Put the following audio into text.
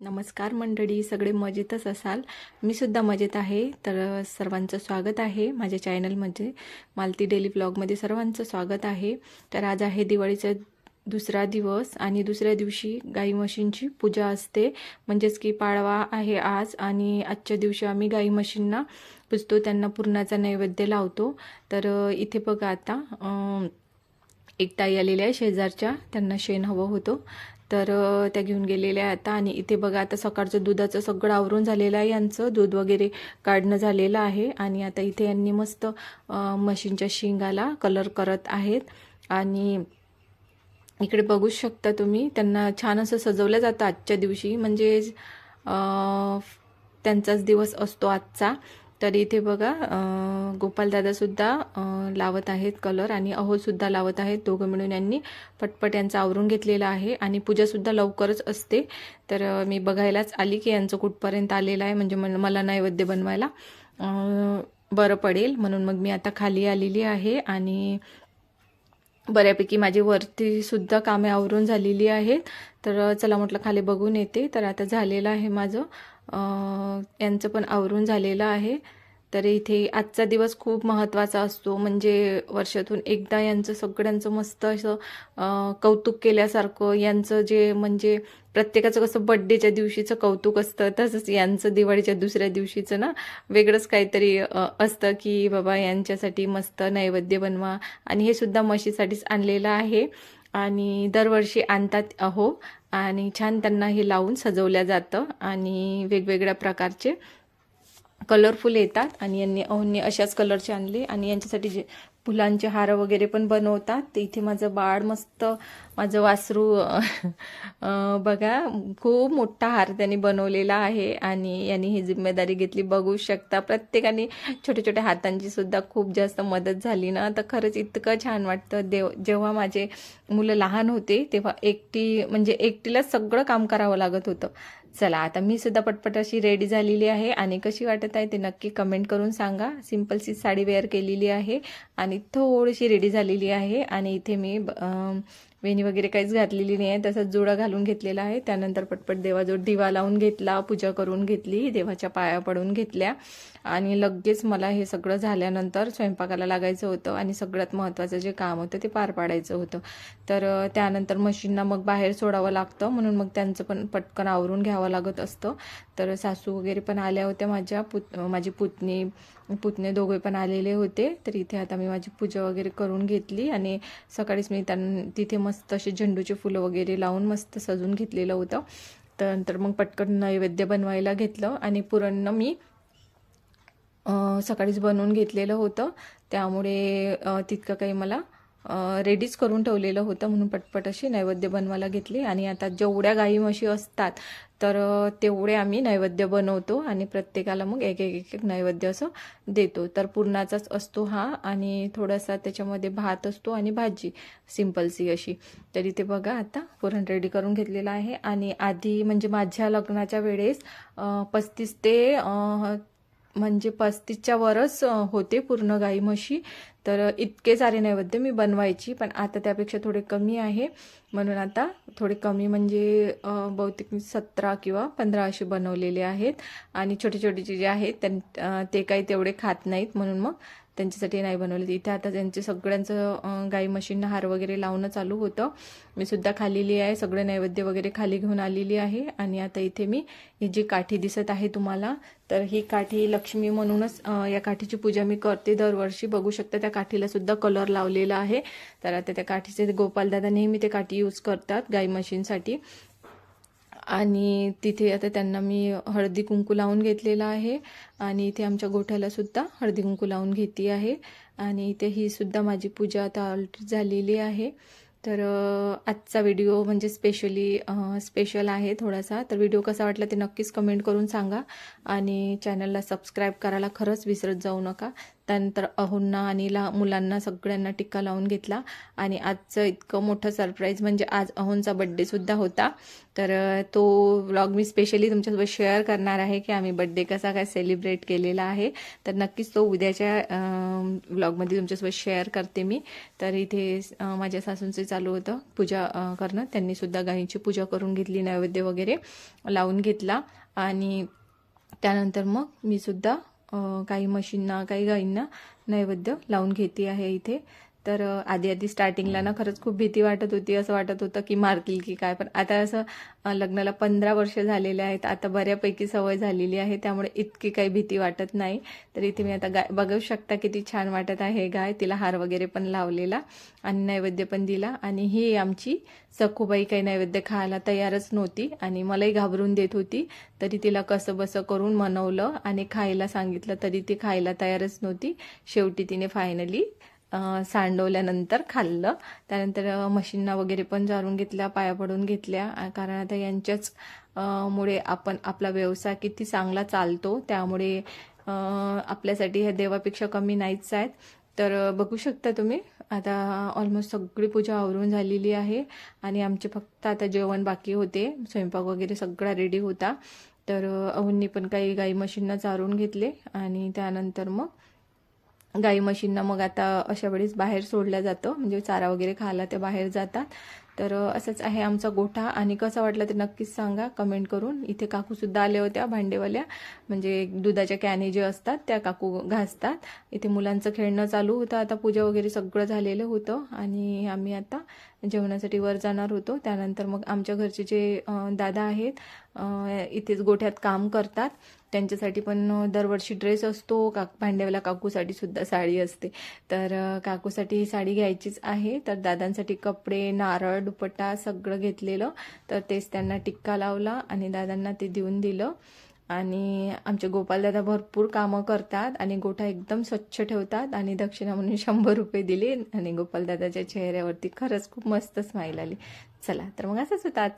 नमस्कार मंडळी सगळे मजेतच असाल? मी सुद्धा मजेत आहे. तर सर्वांचं स्वागत आहे माझ्या चॅनलमध्ये. मालती डेली ब्लॉगमध्ये सर्वांचं स्वागत आहे. तर आज आहे दिवाळीचा दुसरा दिवस आणि दुसऱ्या दिवशी गाई म्हशींची पूजा असते. म्हणजेच की पाडवा आहे आज आणि आजच्या दिवशी आम्ही गाई म्हशींना पुजतो. त्यांना पूर्णाचा नैवेद्य लावतो. तर इथे बघा आता एक ताई आलेल्या आहे शेजारच्या. त्यांना शेण हवं होतं. तर त्या घेऊन गेलेल्या आहे आता आणि इथे बघा आता सकाळचं दुधाचं सगळं आवरून झालेलं आहे यांचं. दूध वगैरे काढणं झालेलं आहे. आणि आता इथे यांनी मस्त मशीनच्या शिंगाला कलर करत आहेत. आणि इकडे बघू शकता तुम्ही त्यांना छान असं सजवलं जातं आजच्या दिवशी. म्हणजे त्यांचाच दिवस असतो आजचा. तर इथे बघा गोपालदादासुद्धा लावत आहेत कलर आणि अहोसुद्धा लावत आहेत. दोघं मिळून यांनी पटपट यांचं आवरून घेतलेलं आहे आणि पूजासुद्धा लवकरच असते. तर मी बघायलाच आली की यांचं कुठपर्यंत आलेलं आहे म्हणजे मला नैवेद्य बनवायला बरं पडेल. म्हणून मग मी आता खाली आलेली आहे आणि बऱ्यापैकी माझी वरतीसुद्धा कामे आवरून झालेली आहेत. तर चला म्हटलं खाली बघून येते. तर आता झालेलं आहे माझं यांचं पण आवरून झालेलं आहे. तर इथे आजचा दिवस खूप महत्त्वाचा असतो. म्हणजे वर्षातून एकदा यांचं सगळ्यांचं मस्त असं कौतुक केल्यासारखं यांचं जे म्हणजे प्रत्येकाचं कसं बड्डेच्या दिवशीचं कौतुक असतं तसंच यांचं दिवाळीच्या दुसऱ्या दिवशीचं ना वेगळंच काहीतरी असतं की बाबा यांच्यासाठी मस्त नैवेद्य बनवा. आणि हे सुद्धा म्हशीसाठीच आणलेलं आहे. आणि दरवर्षी आणतात अहो. आणि छान त्यांना हे लावून सजवल्या जातं आणि वेगवेगळ्या प्रकारचे कलरफुल येतात आणि यांनी अहोंनी अशाच कलरचे आणले आणि यांच्यासाठी जे फुलांचे हार वगैरे पण बनवतात. इथे माझं बाळ मस्त माझं वासरू बघा खूप मोठा हार त्यांनी बनवलेला आहे आणि यांनी ही जिम्मेदारी घेतली. बघू शकता प्रत्येकाने छोट्या छोट्या हातांची सुद्धा खूप जास्त मदत झाली ना. तर खरंच इतकं छान वाटतं. देव जेव्हा माझे मुलं लहान होते तेव्हा एकटी म्हणजे एकटीला सगळं काम करावं लागत होतं. चला आता मी सुद्धा पटपट अशी रेडी झालेली आहे आणि कशी वाटत आहे ते नक्की कमेंट करून सांगा. सिम्पलची साडी वेअर केलेली आहे आणि थोडीशी रेडी झालेली आहे. आणि इथे मी वेणी वगैरे काहीच घातलेली नाही आहे. तसंच जुडा घालून घेतलेला आहे. त्यानंतर पटपट देवाजवळ दिवा लावून घेतला पूजा करून घेतली देवाच्या पाया पडून घेतल्या. आणि लगेच मला हे सगळं झाल्यानंतर स्वयंपाकाला लागायचं होतं आणि सगळ्यात महत्त्वाचं जे काम होतं ते पार पाडायचं होतं. तर त्यानंतर मशीनना मग बाहेर सोडावं लागतं. म्हणून मग त्यांचं पण पटकन आवरून घ्यावं लागत असतं. तर सासू वगैरे पण आल्या होत्या माझ्या पुत माझी पुतणी पुतणे दोघे पण आलेले होते. तर इथे आता मी माझी पूजा वगैरे करून घेतली आणि सकाळीच मी त्यां तिथे मस्त असे झेंडूचे फुलं वगैरे लावून मस्त सजून घेतलेलं होतं. त्यानंतर मग पटकन नैवेद्य बनवायला घेतलं आणि पुरण मी सकाळीच बनवून घेतलेलं होतं. त्यामुळे तितकं काही मला रेडीच करून ठेवलेलं होतं म्हणून पटपट अशी नैवेद्य बनवायला घेतली. आणि आता जेवढ्या गाई म्हशी असतात तर तेवढे आम्ही नैवेद्य बनवतो आणि प्रत्येकाला मग एक एक एक एक नैवेद्य असं देतो. तर पुरणाचाच असतो हा आणि थोडासा त्याच्यामध्ये भात असतो आणि भाजी सिम्पलसी अशी. तर इथे बघा आता पुरण रेडी करून घेतलेलं आहे. आणि आधी म्हणजे माझ्या लग्नाच्या वेळेस पस्तीस ते म्हणजे पस्तीसच्या वरच होते पूर्ण गाई म्हशी. तर इतके सारे नैवेद्य मी बनवायची पण आता त्यापेक्षा थोडे कमी आहे. म्हणून आता थोडे कमी म्हणजे बहुतेक मी सतरा किंवा पंधरा असे बनवलेले आहेत. आणि छोटे छोटे जे आहेत त्यां ते काही तेवढे खात नाहीत. म्हणून मग त्यांच्यासाठी नाही बनवले. इथे आता त्यांचे सगळ्यांचं गाई म्हशींना हार वगैरे लावणं चालू होतं. मी सुद्धा खाल्लेली आहे. सगळे नैवेद्य वगैरे खाली घेऊन आलेली आहे. आणि आता इथे मी ही जी काठी दिसत आहे तुम्हाला तर ही काठी लक्ष्मी म्हणूनच या काठीची पूजा मी करते. दरवर्षी बघू शकता त्या काठीला सुद्धा कलर लावलेला आहे. तर आता त्या काठीचे गोपालदादा नेहमी ते काठी यूज करतात गाई म्हशींसाठी. आणि तिथे आता त्यांना मी हळदी कुंकू लावून घेतलेला आहे. आणि इथे आमच्या गोठ्याला सुद्धा हळदी कुंकू लावून घेतली आहे. आणि इथे ही सुद्धा माझी पूजा आता ऑलरेडी झालेली आहे. तर आजचा व्हिडिओ म्हणजे स्पेशली स्पेशल आहे थोडासा. तर व्हिडिओ कसा वाटला ते नक्कीच कमेंट करून सांगा. आणि चॅनलला सबस्क्राईब करायला खरंच विसरत जाऊ नका. त्यानंतर अहोंना आणि ला मुलांना सगळ्यांना टिक्का लावून घेतला. आणि आजचं इतकं मोठं सरप्राईज म्हणजे आज अहोंचा बड्डेसुद्धा होता. तर तो व्लॉग मी स्पेशली तुमच्यासोबत शेअर करणार आहे की आम्ही बड्डे कसा काय सेलिब्रेट केलेला आहे. तर नक्कीच तो उद्याच्या व्लॉगमध्ये तुमच्यासोबत शेअर करते मी. तर इथे माझ्या सासूंचे चालू होतं पूजा करणं. त्यांनीसुद्धा गायींची पूजा करून घेतली नैवेद्य वगैरे लावून घेतला. आणि त्यानंतर मग मी सुद्धा काही म्हशींना काही गाईंना नैवेद्य लावून घेते आहे इथे. तर आधी आधी स्टार्टिंगला ना खरंच खूप भीती वाटत होती असं वाटत होतं की मारतील की काय. पण आता असं लग्नाला पंधरा वर्ष झालेले आहेत. आता बऱ्यापैकी सवय झालेली आहे त्यामुळे इतकी काही भीती वाटत नाही. तर इथे मी आता गाय बघू शकता किती छान वाटत आहे गाय. तिला हार वगैरे पण लावलेला आणि नैवेद्य पण दिला. आणि ही आमची सखूबाई काही नैवेद्य खायला तयारच नव्हती आणि मलाही घाबरून देत होती. तरी तिला कसं बसं करून मनवलं आणि खायला सांगितलं तरी ती खायला तयारच नव्हती. शेवटी तिने फायनली सांडवल्यानंतर खाल्लं. त्यानंतर मशीनना म्हशींना वगैरे पण जाळून घेतल्या पाया पडून घेतल्या. कारण आता यांच्याच मुळे आपण आपला व्यवसाय किती चांगला चालतो. त्यामुळे आपल्यासाठी ह्या देवापेक्षा कमी नाहीच आहेत. तर बघू शकता तुम्ही आता ऑलमोस्ट सगळी पूजा आवरून झालेली आहे. आणि आमचे फक्त आता जेवण बाकी होते. स्वयंपाक वगैरे सगळा रेडी होता. तर अ, पण काही गाई म्हशींना चारून घेतले. आणि त्यानंतर मग गाई म्हशींना मग आता अशा वेळेस बाहेर सोडलं जातं. म्हणजे चारा वगैरे खायला ते बाहेर जातात. तर असंच आहे आमचा गोठा. आणि कसं वाटलं ते नक्कीच सांगा. कमेंट करून. इथे काकूसुद्धा आल्या होत्या भांडेवाल्या. म्हणजे दुधाच्या कॅने जे असतात त्या काकू घासतात. इथे मुलांचं खेळणं चालू होतं. आता पूजा वगैरे सगळं झालेलं होतं. आणि आम्ही आता जेवणासाठी वर जाणार होतो. त्यानंतर मग आमच्या घरचे जे दादा आहेत इथेच गोठ्यात काम करतात. त्यांच्यासाठी पण दरवर्षी ड्रेस असतो. का भांड्यावाला काकूसाठी सुद्धा साडी असते. तर काकूसाठी ही साडी घ्यायचीच आहे. तर दादांसाठी कपडे नारळ दुपट्टा सगळं घेतलेलं. तर तेच त्यांना टिक्का लावला आणि दादांना ते देऊन दिलं. आणि आमचे गोपालदादा भरपूर कामं करतात आणि गोठा एकदम स्वच्छ ठेवतात आणि दक्षिणा म्हणून शंभर रुपये दिले आणि गोपालदादाच्या चेहऱ्यावरती खरंच खूप मस्त स्माईल आली. चला तर मग असंच होतं आज.